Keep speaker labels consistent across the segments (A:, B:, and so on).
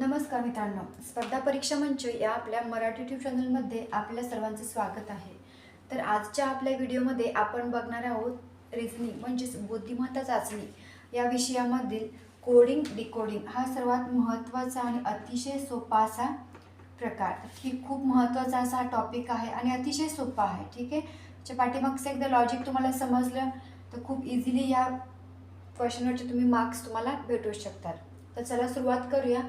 A: नमस्कार मित्रांनो. स्पर्धा परीक्षा मंच या आपल्या मराठी ट्यूब चॅनलमध्ये आपल्या सर्वांचं स्वागत आहे. तर आजच्या आपल्या व्हिडिओमध्ये आपण बघणार आहोत रिझनिंग म्हणजेच बुद्धिमत्ता चाचणी. या विषयामधील कोडिंग डिकोडिंग हा सर्वात महत्त्वाचा आणि अतिशय सोपा असा प्रकार. ही खूप महत्त्वाचा असा हा टॉपिक आहे आणि अतिशय सोपा आहे. ठीक आहे? त्याच्या पाठीमागचं एकदा लॉजिक तुम्हाला समजलं तर खूप इझिली या क्वेश्चनवरचे तुम्ही मार्क्स तुम्हाला भेटू शकतात. तर चला सुरुवात करूया.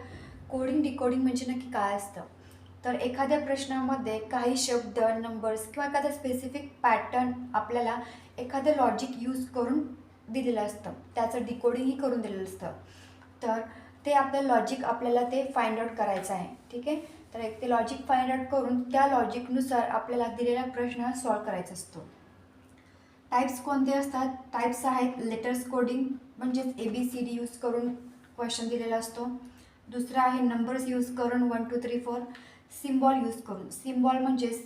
A: कोडिंग डिकोडिंग म्हणजे नक्की काय असतं? तर एखाद्या प्रश्नामध्ये काही शब्द नंबर्स किंवा एखादा स्पेसिफिक पॅटर्न आपल्याला एखादं लॉजिक यूज करून दिलेलं असतं. त्याचं डिकोडिंगही करून दिलेलं असतं. तर ते आपलं लॉजिक आपल्याला ते फाइंड आउट करायचं आहे. ठीक आहे? तर एक ते लॉजिक फाइंड आउट करून त्या लॉजिकनुसार आपल्याला दिलेला प्रश्न हा सॉल्व करायचा असतो. टाईप्स कोणते असतात? टाईप्स आहेत लेटर्स कोडिंग म्हणजेच A B C D use करून क्वेश्चन दिलेला असतो. दुसरा आहे नंबर्स यूज करून one two three four symbol use करून. सिम्बॉल म्हणजेच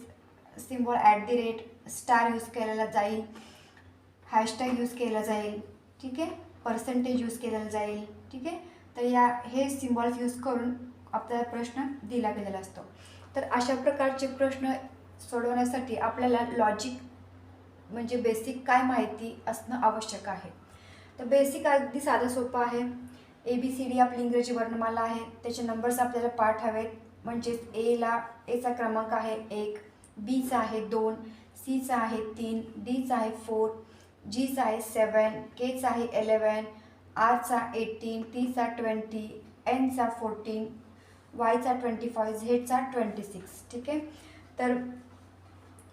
A: symbol at the rate star use केलेला जाईल. हॅशटॅग यूज केला जाईल. ठीक आहे? पर्सेंटेज यूज केलेला जाईल. ठीक आहे? तर या हे सिम्बॉल्स यूज करून आपल्याला प्रश्न दिला गेलेला असतो. तर अशा प्रकारचे प्रश्न सोडवण्यासाठी आपल्याला लॉजिक म्हणजे बेसिक काय माहिती असणं आवश्यक आहे. तर बेसिक अगदी साधं सोपं आहे. ए बी सी डी आपली इंग्रजी वर्णमाला आहे त्याचे नंबर्स आपल्याला पाठ हवेत म्हणजेच एला एचा क्रमांक आहे एक. बीचा आहे दोन. सीचा आहे तीन. डीचा आहे फोर जीचा आहे सेवन केचा आहे एलेवन आरचा एटीन टीचा ट्वेंटी एनचा फोर्टीन वायचा ट्वेंटी फाय झेडचा ट्वेंटी सिक्स ठीक आहे? तर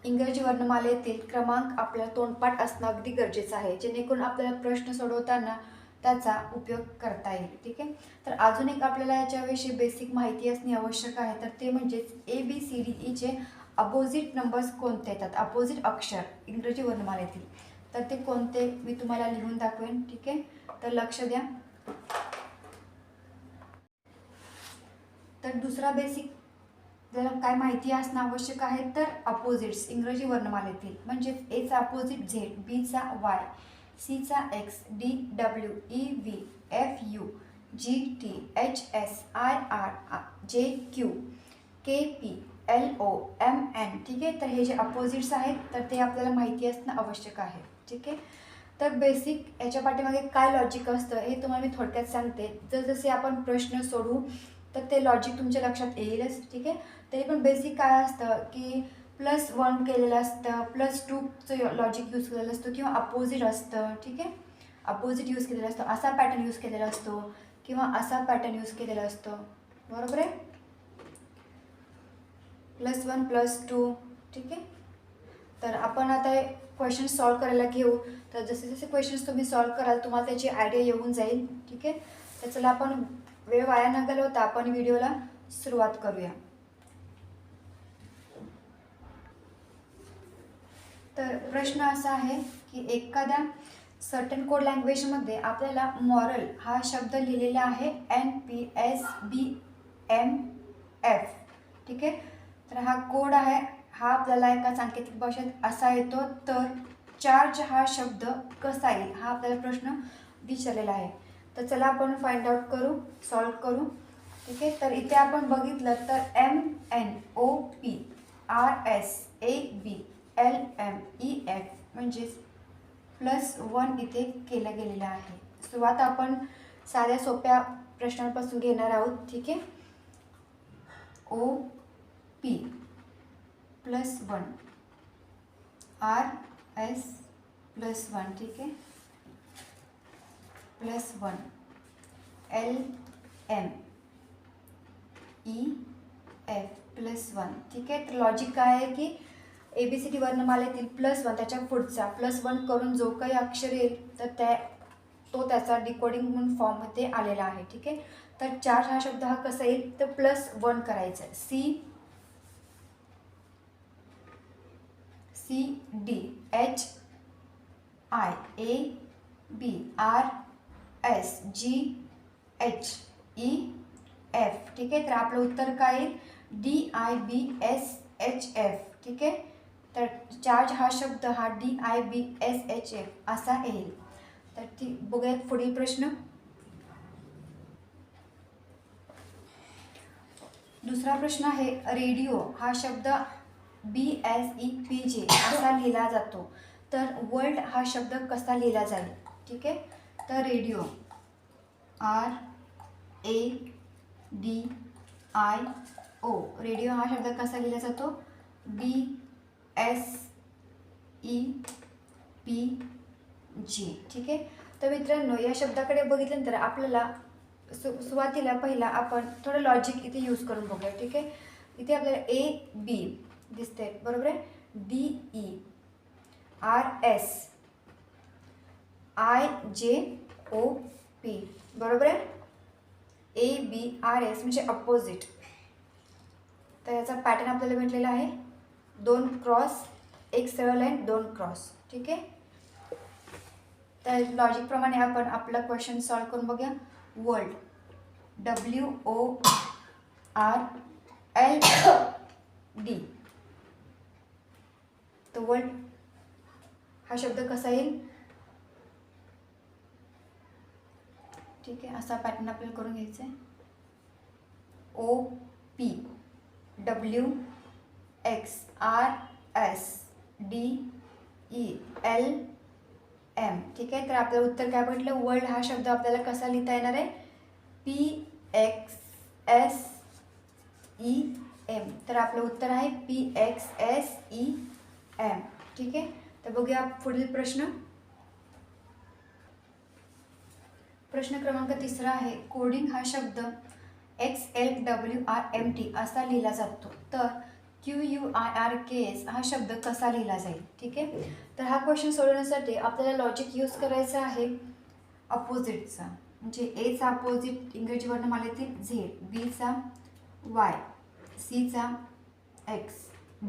A: इंग्रजी वर्णमालेतील क्रमांक आपल्याला तोंडपाठ असणं अगदी गरजेचं आहे. जेणेकरून आपल्याला प्रश्न सोडवताना त्याचा उपयोग करता येईल ठीक आहे? तर अजून एक आपल्याला याच्याविषयी बेसिक माहिती असणे आवश्यक आहे. तर ते म्हणजेच ए बी सी डी ईचे अपोजिट नंबर्स कोणते येतात? अपोजिट अक्षर इंग्रजी वर्णमालेतील. तर ते कोणते? मी तुम्हाला लिहून दाखवेन ठीक आहे? तर लक्ष द्या. तर दुसरा बेसिक जरा काय माहिती असणं आवश्यक आहे तर अपोजिट्स इंग्रजी वर्णमालेतील. म्हणजे एचा अपोजिट झेड बीचा वाय सीचा X D W E V F U G T H S I R J Q K P L O M N ठीक आहे? तर हे जे अपोजिट्स आहेत तर ते आपल्याला माहिती असणं आवश्यक आहे. ठीक आहे? तर बेसिक याच्या पाठीमागे काय लॉजिक असतं हे तुम्हाला मी थोडक्यात सांगते. जर जसे आपण प्रश्न सोडू तर ते लॉजिक तुमच्या लक्षात येईलच. ठीक आहे? तरी पण बेसिक काय असतं की प्लस वन केलेलं असतं प्लस टूचं लॉजिक यूज केलेलं असतं किंवा अपोजिट असतं ठीक आहे? अपोजिट यूज केलेलं असतं असा पॅटर्न यूज केलेला असतो किंवा असा पॅटर्न यूज केलेला असतो. बरोबर आहे? प्लस वन प्लस टू ठीक आहे? तर आपण आता क्वेश्चन सॉल्व करायला घेऊ. तर जसे जसे क्वेश्चन्स तुम्ही सॉल्व कराल तुम्हाला त्याची आयडिया येऊन जाईल ठीक आहे? तर चला आपण वेळ वाया न घालवता आपण व्हिडिओला सुरुवात करूया. तर प्रश्न असा आहे की एखाद्या सर्टन कोड लँग्वेजमध्ये आपल्याला मॉरल हा शब्द लिहिलेला आहे N P S B M F ठीक आहे? तर हा कोड आहे हा आपल्याला एका सांकेतिक भाषेत असा येतो तर चार्ज हा शब्द कसा येईल? हा आपल्याला प्रश्न विचारलेला आहे. तर चला आपण फाइंड आउट करू सॉल्व करू. ठीक आहे? तर इथे आपण बघितलं तर M N O P R S A B L M E F म्हणजेच प्लस वन केलं गेलेलं आहे. सुरुवात आपण साध्या सोप्या प्रश्नांपासून घेणार आहोत, ठीक आहे? O P plus one R S plus one ठीक है plus one L M E F plus one ठीक है तो लॉजिक का है की ए बी सी डी वर्णमालेतील प्लस वन त्याच्या पुढचा. प्लस वन करून जो काही अक्षर येईल तर त्या तो त्याचा डिकोडिंग म्हणून फॉर्ममध्ये आलेला आहे ठीक आहे? तर चार हा शब्द हा कसा येईल? तर प्लस वन करायचा आहे. C C D H I A B R S G H E F ठीक आहे? तर आपलं उत्तर काय येईल? D I B S H F ठीक आहे? तर चार्ज हा शब्द हा D I B S H F असा येईल. तर ती बघूयात पुढील प्रश्न. दुसरा प्रश्न आहे रेडिओ हा शब्द बी एस ई पी जे असा लिहिला जातो. तर वर्ल्ड हा शब्द कसा लिहिला जाईल? ठीक आहे? तर radio R A D I O radio हा शब्द कसा लिहिला जातो? B S E P G ठीक आहे? तर मित्रांनो या शब्दाकडे बघितल्यानंतर आपल्याला सु सुरुवातीला पहिला आपण थोडं लॉजिक इथे यूज करून बघूया ठीक आहे? इथे आपल्याला ए बी दिसते बरोबर आहे? D E R S I J O P बरोबर आहे? ए बी आर एस म्हणजे अपोजिट तर याचा पॅटर्न आपल्याला भेटलेला आहे. दोन क्रॉस एक सरळ लाईन दोन क्रॉस. ठीक आहे? तर लॉजिकप्रमाणे आपण आपला क्वेश्चन सॉल्व करून बघूया. World W O R L D तर वर्ल्ड हा शब्द कसा येईल? ठीक आहे असा पॅटर्न आपल्याला करून घ्यायचा आहे. O P W X R S D E L M ठीक आहे? तर आपलं उत्तर काय म्हटलं? वर्ल्ड हा शब्द आपल्याला कसा लिहिता येणार आहे? P X S E M तर आपलं उत्तर आहे P X S E M ठीक आहे? तर बघूया पुढील प्रश्न. प्रश्न क्रमांक तिसरा आहे. कोडिंग हा शब्द X L W R M T असा लिहिला जातो. तर Q U I R K S हा शब्द कसा लिहिला जाईल? ठीक आहे? तर हा क्वेश्चन सोडवण्यासाठी आपल्याला लॉजिक यूज करायचं आहे अपोजिटचा म्हणजे एचा अपोजिट इंग्रजी वर्णमालेतील झेड बीचा वाय सीचा एक्स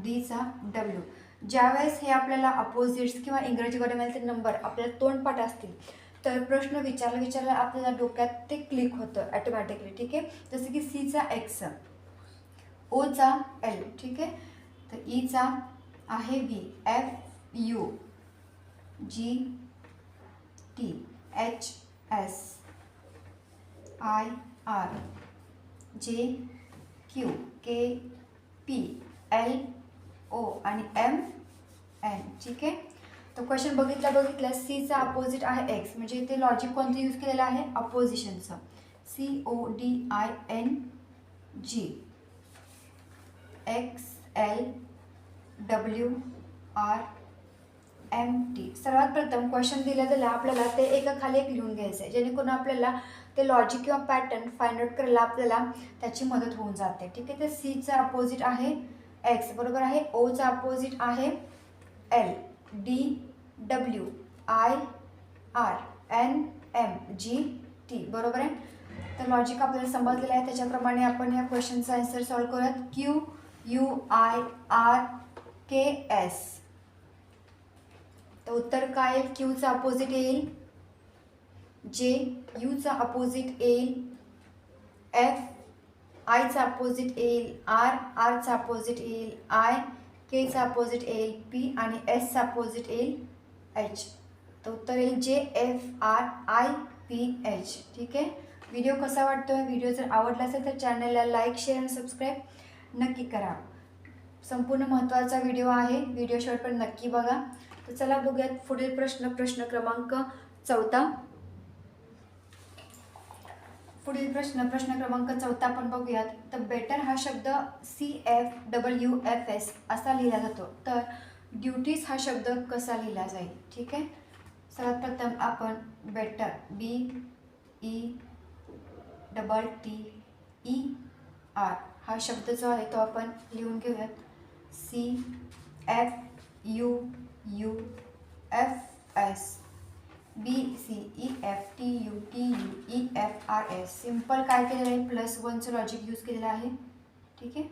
A: डीचा डब्ल्यू ज्यावेळेस हे आपल्याला अपोजिट्स किंवा इंग्रजी वर्णमालेतील नंबर आपल्याला तोंडपाठ असतील. तर प्रश्न विचारला विचारला आपल्याला डोक्यात ते क्लिक होतं ॲटोमॅटिकली ठीक आहे? जसं की सीचा एक्स ओचा एल ठीक आहे? तर ईचा आहे V F U G T H S I R J Q K P L O आणि एम एन ठीक आहे? तर क्वेश्चन बघितला बघितला सीचा अपोजिट आहे एक्स म्हणजे इथे लॉजिक कोणतं यूज केलेलं आहे? अपोजिशनचं C O D I N G X L W R M T सर्वात प्रथम क्वेश्चन दिलं गेलं आपल्याला ते एका खाली एक लिहून घ्यायचं आहे जेणेकरून आपल्याला ते लॉजिक किंवा पॅटर्न फाइंड आउट करायला आपल्याला त्याची मदत होऊन जाते. ठीक आहे? तर सीचं अपोजिट आहे एक्स बरोबर आहे? ओचं अपोजिट आहे L D W I R N M G T बरोबर आहे? तर लॉजिक आपल्याला समजलेलं आहे. त्याच्याप्रमाणे आपण ह्या क्वेश्चनचा आन्सर सॉल्व करूयात. Q U I R K S. तर उत्तर काय येईल? क्यूचा अपोजिट येईल. जे यूचा अपोजिट येईल. एफ आयचा अपोजिट येईल. आर आरचा अपोजिट येईल. आय केचा अपोजिट येईल. पी आणि एसचा अपोजिट येईल. एच तर उत्तर येईल J F R I P H ठीक आहे? व्हिडिओ कसा वाटतो व्हिडिओ जर आवडला असेल तर चॅनलला लाईक शेअर आणि सबस्क्राईब नक्की करा. संपूर्ण महत्त्वाचा व्हिडिओ आहे. व्हिडिओ शेवटपर्यंत नक्की बघा. तर चला बघूयात पुढील प्रश्न प्रश्न क्रमांक चौथा. पुढील प्रश्न प्रश्न क्रमांक चौथा आपण बघूयात. तर बेटर हा शब्द C F W F S असा लिहिला जातो. तर ड्युटीज हा शब्द कसा लिहिला जाईल? ठीक आहे? सर्वात प्रथम आपण better B E double T E R हा शब्द जो आहे तो आपण लिहून घेऊयात. C F U U F S B C E F T U T U E F R S simple काय केलेलं आहे? प्लस वनचं लॉजिक यूज केलेलं आहे. ठीक आहे?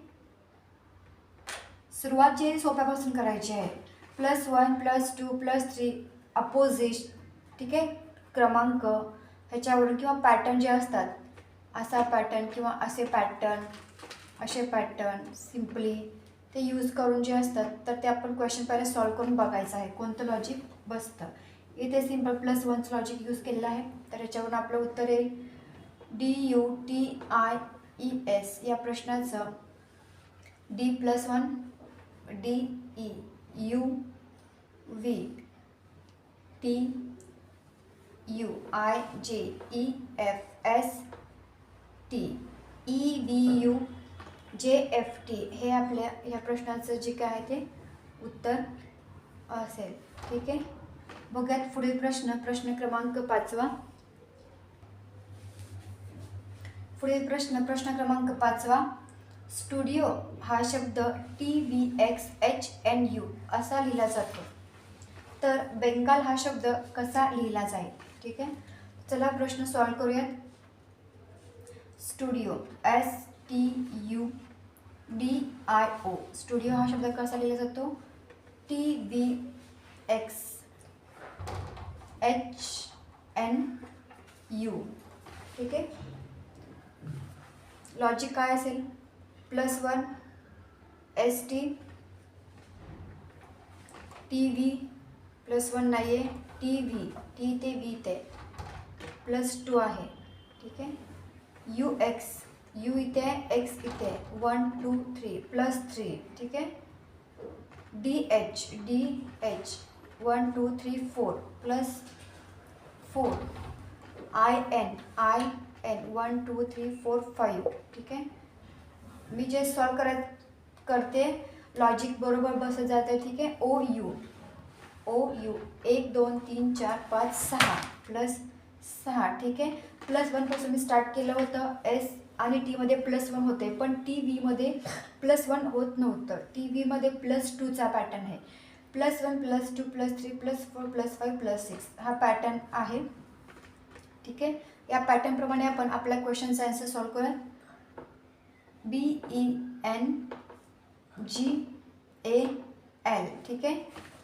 A: सुरुवात जी आहे सोप्यापासून करायची आहे. Plus one plus two plus three opposite ठीक आहे? क्रमांक. ह्याच्यावरून किंवा पॅटर्न जे असतात असा पॅटर्न किंवा असे पॅटर्न असे पॅटर्न सिम्पली ते यूज करून जे असतात तर ते आपण क्वेश्चन पहिले सॉल्व करून बघायचं आहे कोणतं लॉजिक बसतं? इथे simple plus one's logic use केलेलं आहे तर याच्यावरून आपलं उत्तर येईल. D U T I E S या प्रश्नाचं D plus one D E U V T U I J E F S T E V U J F T हे आपल्या ह्या प्रश्नाचं जे काय आहे ते उत्तर असेल. ठीक आहे? बघ्यात पुढील प्रश्न. प्रश्न क्रमांक पाचवा. पुढील प्रश्न प्रश्न क्रमांक पाचवा. स्टुडिओ हा शब्द T V X H N U असा लिहिला जातो. तर बेंगाल हा शब्द कसा लिहिला जाईल? ठीक आहे? चला प्रश्न सॉल्व करूयात. Studio S T U D I O studio हा शब्द कसा लिहिला जातो? T V X H N U ठीक आहे? लॉजिक काय असेल? Plus one S T T V plus one नाही आहे टी व्ही टी ते व्ही ते. प्लस टू आहे. ठीक आहे? यू एक्स यू इथे एक्स इथे one, two, three, plus three, ठीक है? D H D H, one, two, three, four, plus four I N I N, one, two, three, four five ठीक आहे मी जे सॉल्व करत करते, लॉजिक बरोबर बसत जाते, ठीक आहे ओ, यू ओ, यू, एक, दोन, तीन, चार, पाच, सहा, प्लस सहा, ठीक आहे प्लस वनपासून मी स्टार्ट केलं होतं, एस आणि टीमध्ये प्लस वन होते पण टी व्हीमध्ये प्लस वन होत नव्हतं. टी व्हीमध्ये प्लस टूचा पॅटर्न आहे. Plus one plus two plus three plus four plus five plus six हा पॅटर्न आहे. ठीक आहे? या पॅटर्नप्रमाणे आपण आपल्या क्वेश्चनचा आन्सर सॉल्व करूया. B E N G A L ठीक आहे?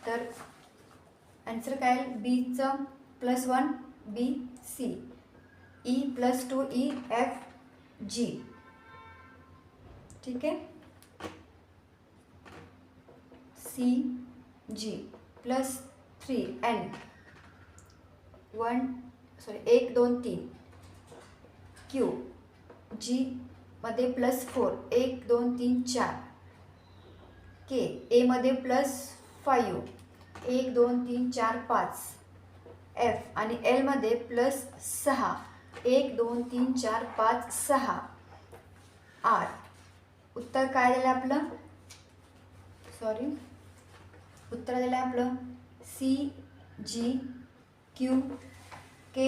A: तर आन्सर काय आहे? बीचं plus one B C E plus two E F G. ठीक आहे C G plus three N one sorry एक दोन तीन. क्यू जी मध्ये प्लस फोर एक दोन तीन चार. के एमध्ये प्लस फाईव्ह एक दोन तीन चार पाच. एफ आणि एलमध्ये प्लस सहा. एक दोन तीन चार पाच सहा. आठ. उत्तर काय दिलं आपलं? सॉरी उत्तर दिलं आहे आपलं? C G Q K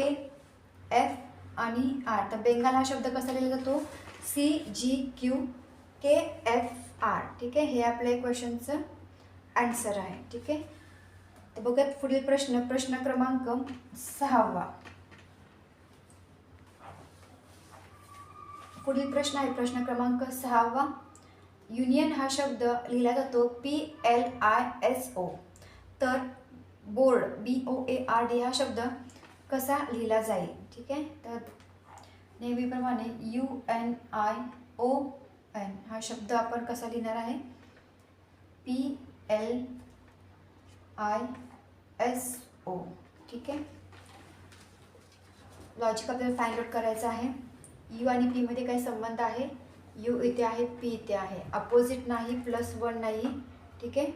A: F आणि आर तर बेंगाल हा शब्द कसा लिहिला जातो? C G Q K F R ठीक आहे? हे आपल्या क्वेश्चनचं आन्सर आहे. ठीक आहे? तर बघूयात पुढील प्रश्न. प्रश्न क्रमांक सहावा. पुढील प्रश्न आहे. प्रश्न क्रमांक सहावा युनियन हा शब्द लिहिला जातो P L I S O. तर board B O A R D हा शब्द कसा लिहिला जाईल? ठीक आहे? तर नेहमीप्रमाणे U N I O N हा शब्द आपण कसा लिहिणार आहे? P L I S O. ठीक आहे? लॉजिक आपल्याला फाइंड आउट करायचं आहे. यू आणि पीमध्ये काही संबंध आहे? यू इथे आहे, पी इथे आहे. अपोजिट नाही प्लस वन नाही. ठीक आहे?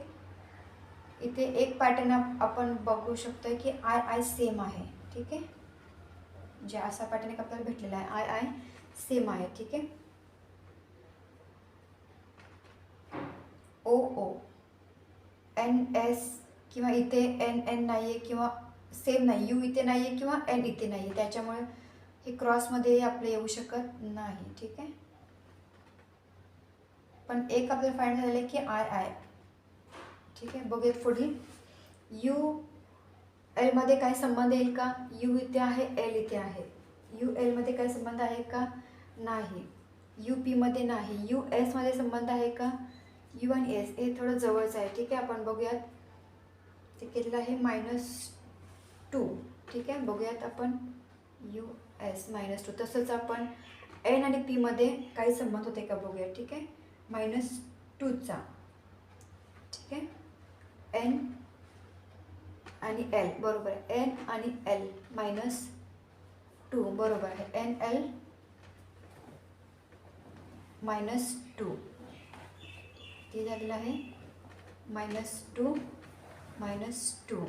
A: इथे एक पॅटर्न आपण बघू शकतो की आय आय सेम आहे. ठीक आहे? जे असा पॅटर्न एक आपल्याला भेटलेला आहे. आय आय सेम आहे. ठीक आहे? ओ ओ एन एस किंवा इथे एन एन नाही आहे किंवा सेम नाही. यू इथे नाही आहे किंवा एन इथे नाही आहे त्याच्यामुळे हे क्रॉसमध्ये आपलं येऊ शकत नाही ठीक आहे? पण एक आपल्याला फाईंड झालेलं आहे की आय आय ठीक आहे? बघूयात पुढील. यू एलमध्ये काय संबंध येईल का? यू इथे आहे एल इथे आहे. यू एलमध्ये काय संबंध आहे का? नाही. यू पीमध्ये नाही. यू एसमध्ये संबंध आहे का? यू आणि एस हे थोडं जवळचं आहे ठीक आहे? आपण बघूयात. ते केलेलं आहे मायनस टू ठीक आहे? बघूयात आपण. यू एस मायनस टू तसंच आपण एन आणि पीमध्ये काही संबंध होते का बघूया ठीक आहे? मायनस टूचा ठीक आहे? एन आणि एल बरोबर. आहे एन आणि एल मायनस टू बरोबर आहे. एन एल मायनस टू ते झालेलं आहे? Minus two minus two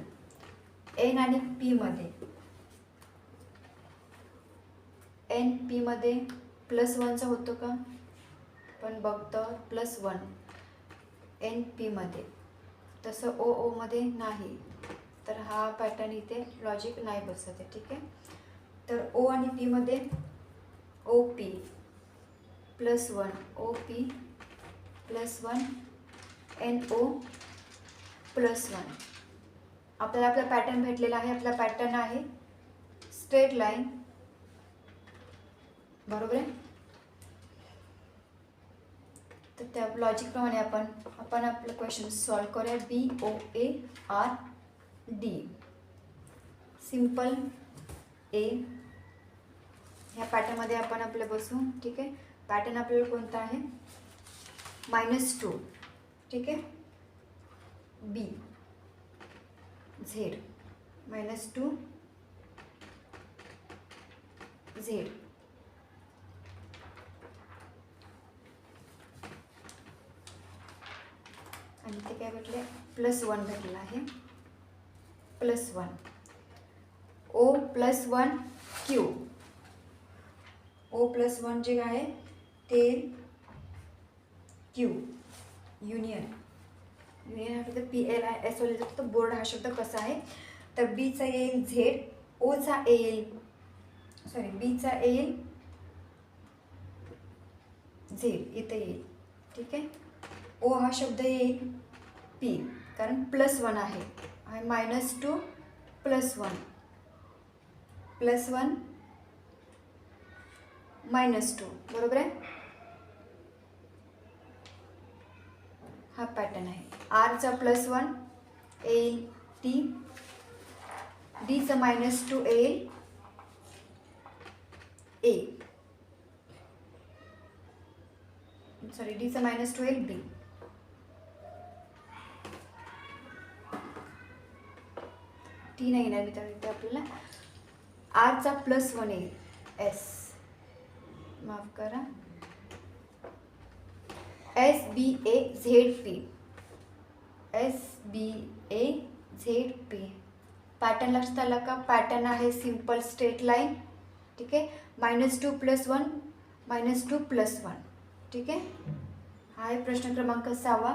A: N आणि पीमध्ये एन पीमध्ये प्लस वनचा होतो का? पण बघतो प्लस वन एन पीमध्ये तसं ओ ओमध्ये नाही. तर हा पॅटर्न इथे लॉजिक नाही बसत आहे ठीक आहे? तर ओ आणि पीमध्ये O P plus one O P plus one N O plus one आपल्याला आपला पॅटर्न भेटलेला आहे आपला पॅटर्न आहे स्ट्रेट लाईन बरोबर आहे? तर त्या लॉजिकप्रमाणे आपण आपण आपलं क्वेश्चन सॉल्व करूया. B O A R D simple A ह्या पॅटर्नमध्ये आपण आपलं बसू. ठीक आहे? पॅटर्न आपल्याला कोणता आहे? मायनस टू ठीक आहे? B Z minus two Z आणि ते काय भेटले? प्लस वन भेटलं आहे. Plus one. O plus one Q. O plus one जे आहे? ते क्यू. युनियन. युनियन हा फक्त पी एल आय एस ओला जातो तर बोर्ड हा शब्द कसा आहे? तर बीचा येईल झेड ओचा येईल सॉरी बीचा येईल झेड. इथे येईल. ठीक आहे? ओ हा शब्द येईल. पी कारण प्लस वन आहे. Minus two plus one plus one minus two बरोबर आहे? हा पॅटर्न आहे. आरचा प्लस वन येईल टी डीचं मायनस टू येईल ए सॉरी डीचं मायनस टू येईल बी टी नाही येणार मित्रांनो इथे आपल्याला. आरचा प्लस वन येईल एस माफ करा. S B A Z P S B A Z P pattern लक्षात आला का? पॅटर्न आहे सिंपल स्ट्रेट लाईन ठीक आहे? Minus two plus one minus two plus one ठीक आहे? हा आहे प्रश्न क्रमांक सहावा.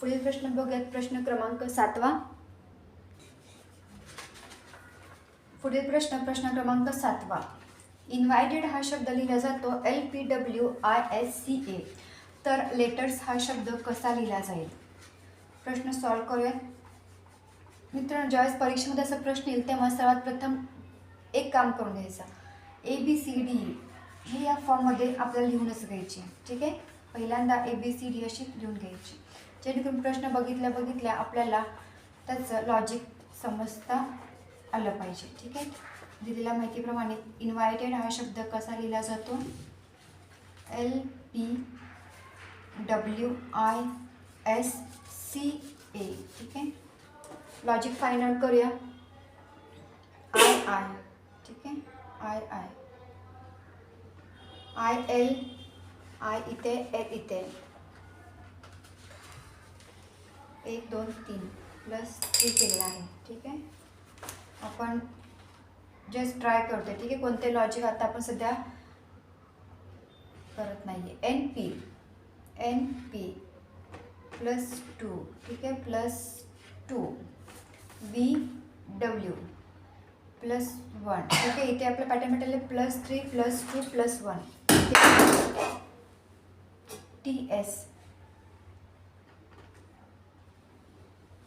A: पुढील प्रश्न बघूयात. प्रश्न क्रमांक सातवा. पुढील प्रश्न प्रश्न क्रमांक सातवा. इन्व्हायटेड हा शब्द लिहिला जातो L P W I S C A तर लेटर्स हा शब्द कसा लिहिला जाईल? प्रश्न सॉल्व करूयात. मित्रांनो ज्यावेळेस परीक्षेमध्ये असा प्रश्न येईल तेव्हा सर्वात प्रथम एक काम करून घ्यायचा. A B C D e. हे या फॉर्ममध्ये आपल्याला लिहूनच घ्यायची. ठीक आहे? पहिल्यांदा ए बी सी डी अशी लिहून घ्यायची. जेणेकरून प्रश्न बघितल्या बघितल्या आपल्याला त्याचं लॉजिक समजता. आलं पाहिजे ठीक आहे? दिलेल्या माहितीप्रमाणे इन्व्हायटेड हा शब्द कसा लिहिला जातो? L P W I S C A ठीक आहे? लॉजिक फाईंड आउट करूया. आय आय ठीक आहे? I I I L I इथे एल इथे. एक दोन तीन. प्लस थ्री केलेला आहे ठीक आहे? आपण जस्ट ट्राय करतोय ठीक आहे? कोणते लॉजिक आता आपण सध्या करत नाही आहे N P N P plus two ठीक आहे? Plus two V W plus one ठीक आहे? इथे आपलं पॅटर्न भेटेल plus three plus two plus one T S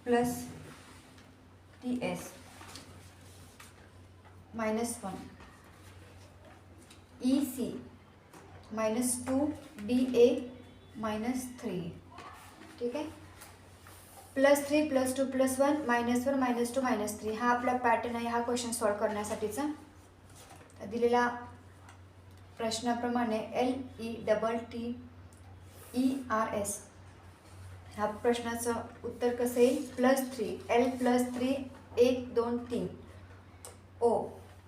A: plus T S minus one E C minus two D A minus three ठीक आहे? Plus three plus two plus one minus one minus two minus three हा आपला pattern आहे हा question solve करण्यासाठीचा. दिलेला प्रश्नाप्रमाणे L E double T E R S ह्या प्रश्नाचं उत्तर कसं येईल? Plus three L plus three एक दोन तीन. O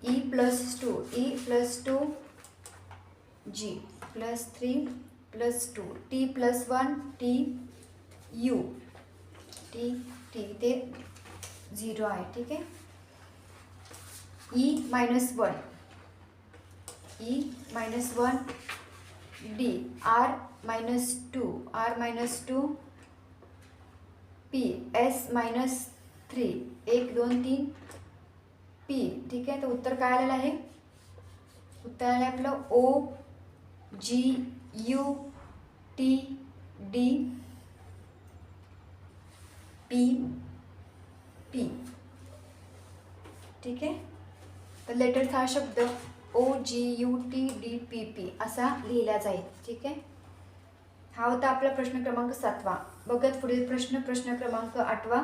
A: E plus two E plus two G plus three plus two T plus one T U T T ते zero आहे, ठीक आहे? E minus one E minus one D R minus two R minus two P S minus three एक, दोन, तीन P. ठीक आहे? तर उत्तर काय आलेलं आहे? उत्तर आलं आहे आपलं O G U T D P P ठीक आहे? तर लेटरचा हा शब्द O G U T D P P असा लिहिला जाईल. ठीक आहे? हा होता आपला प्रश्न क्रमांक सातवा. बघत पुढील प्रश्न प्रश्न क्रमांक आठवा.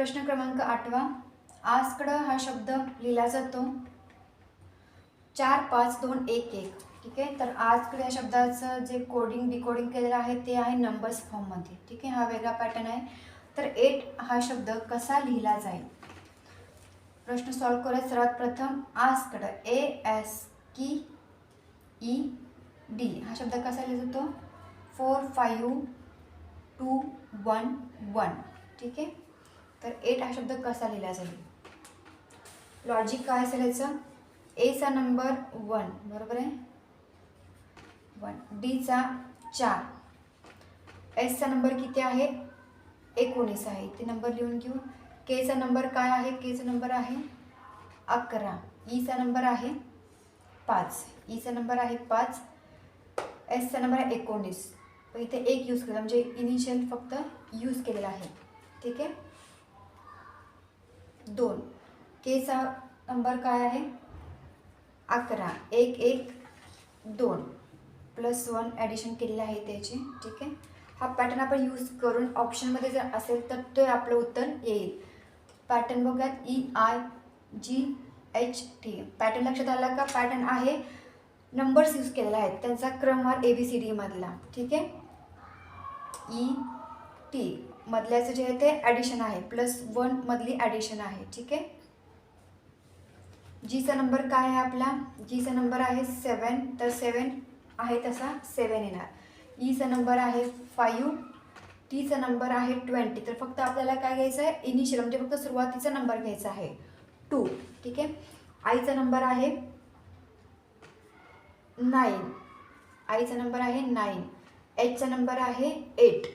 A: प्रश्न क्रमांक आठवा. आसकडं हा शब्द लिहिला जातो. चार पाच दोन एक एक. ठीक आहे? तर आजकडे या शब्दाचं जे कोडिंग डिकोडिंग केलेलं आहे ते आहे नंबर्स फॉर्ममध्ये ठीक आहे? हा वेगळा पॅटर्न आहे. तर एट हा शब्द कसा लिहिला जाईल? प्रश्न सॉल्व करूया. सर्वात प्रथम आजकडं A S K E D हा शब्द कसा लिहिला जातो? Four five two one one ठीक आहे? तर एट हा शब्द कसा लिहिला जाईल लॉजिक काय असेल याचं? एचा नंबर वन बरोबर आहे? वन डीचा चार. एसचा नंबर किती आहे? एकोणीस आहे. ते नंबर लिहून घेऊ. केचा नंबर काय आहे? केचा नंबर आहे अकरा. E ईचा नंबर आहे पाच. E ईचा नंबर आहे पाच. एसचा नंबर आहे एकोणीस. पण इथे एक यूज केला. म्हणजे इनिशियल फक्त यूज केलेला आहे. ठीक आहे? दोन. केचा नंबर काय आहे? अकरा. एक एक दोन. प्लस वन ॲडिशन केलेले आहे त्याचे. ठीक आहे? हा पॅटर्न आपण यूज करून ऑप्शनमध्ये जर असेल तर ते आपलं उत्तर येईल. पॅटर्न बघूयात. E I G H T pattern लक्षात आला का? पॅटर्न आहे. नंबर्स यूज केलेले आहेत. त्यांचा क्रमवार ए बी सी डीमधला ठीक आहे? E, ई टी मधल्याचं जे आहे ते ॲडिशन आहे. प्लस वन मधली ॲडिशन आहे. ठीक आहे? जीचा नंबर काय आहे आपला? जीचा नंबर आहे सेवन तर सेवन आहे तसा सेवन येणार. ईचा नंबर आहे फाईव्ह टीचा नंबर आहे ट्वेंटी तर फक्त आपल्याला काय घ्यायचं आहे? इनिशियल म्हणजे फक्त सुरुवातीचा नंबर घ्यायचा आहे. टू ठीक आहे? आईचा नंबर आहे नाईन आईचा नंबर आहे नाईन एचचा नंबर आहे एट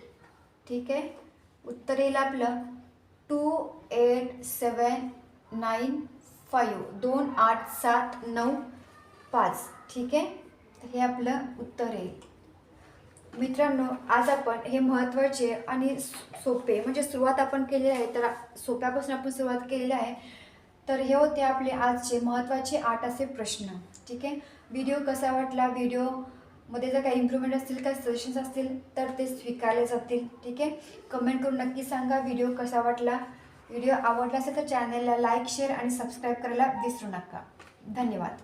A: ठीक आहे? उत्तर येईल आपलं. Two eight seven nine five. दोन आठ सात नऊ पाच. ठीक आहे? तर हे आपलं उत्तर येईल. मित्रांनो आज आपण हे महत्त्वाचे आणि सोपे म्हणजे सुरुवात आपण केलेली आहे तर सोप्यापासून आपण सुरुवात केलेली आहे. तर हे होते आपले आजचे महत्त्वाचे आठ असे प्रश्न. ठीक आहे? व्हिडिओ कसा वाटला? व्हिडिओ मध्ये जर काही इम्प्रुव्हमेंट असतील काही सजेशन्स असतील तर ते स्वीकारले जातील. ठीक आहे? कमेंट करून नक्की सांगा. व्हिडिओ कसा वाटला? व्हिडिओ आवडला असेल तर चॅनलला लाईक शेअर आणि सबस्क्राईब करायला विसरू नका. धन्यवाद.